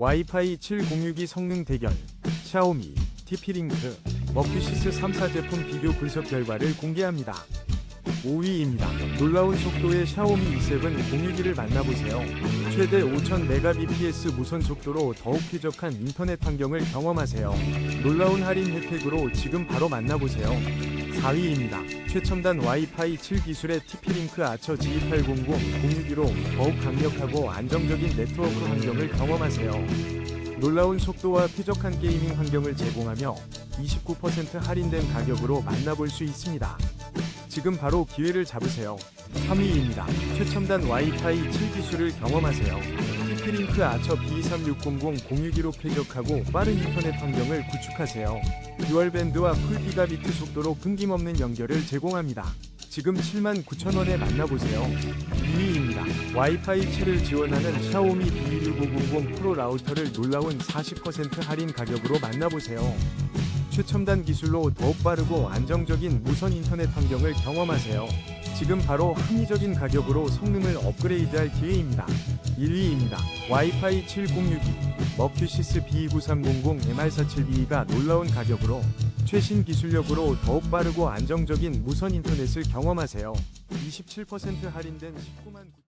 와이파이 7062 성능 대결, 샤오미, TP링크, 머큐시스 3사 제품 비교 분석 결과를 공개합니다. 5위입니다. 놀라운 속도의 샤오미 E7 061을 만나보세요. 최대 5000mbps 무선 속도로 더욱 쾌적한 인터넷 환경을 경험하세요. 놀라운 할인 혜택으로 지금 바로 만나보세요. 4위입니다. 최첨단 와이파이 7 기술의 TP-링크 아처 G800 061로 더욱 강력하고 안정적인 네트워크 환경을 경험하세요. 놀라운 속도와 쾌적한 게이밍 환경을 제공하며 29% 할인된 가격으로 만나볼 수 있습니다. 지금 바로 기회를 잡으세요. 3위입니다. 최첨단 와이파이 7 기술을 경험하세요. TP-링크 아처 B23600 061로 쾌적하고 빠른 인터넷 환경을 구축하세요. 듀얼밴드와 풀기가비트 속도로 끊김없는 연결을 제공합니다. 지금 79,000원에 만나보세요. 2위입니다. 와이파이 7을 지원하는 샤오미 B16500 프로 라우터를 놀라운 40% 할인 가격으로 만나보세요. 최첨단 기술로 더욱 빠르고 안정적인 무선 인터넷 환경을 경험하세요. 지금 바로 합리적인 가격으로 성능을 업그레이드할 기회입니다. 1위입니다. 와이파이 7062 머큐시스 B29300 MR47BE가 놀라운 가격으로 최신 기술력으로 더욱 빠르고 안정적인 무선 인터넷을 경험하세요. 27% 할인된 19만 9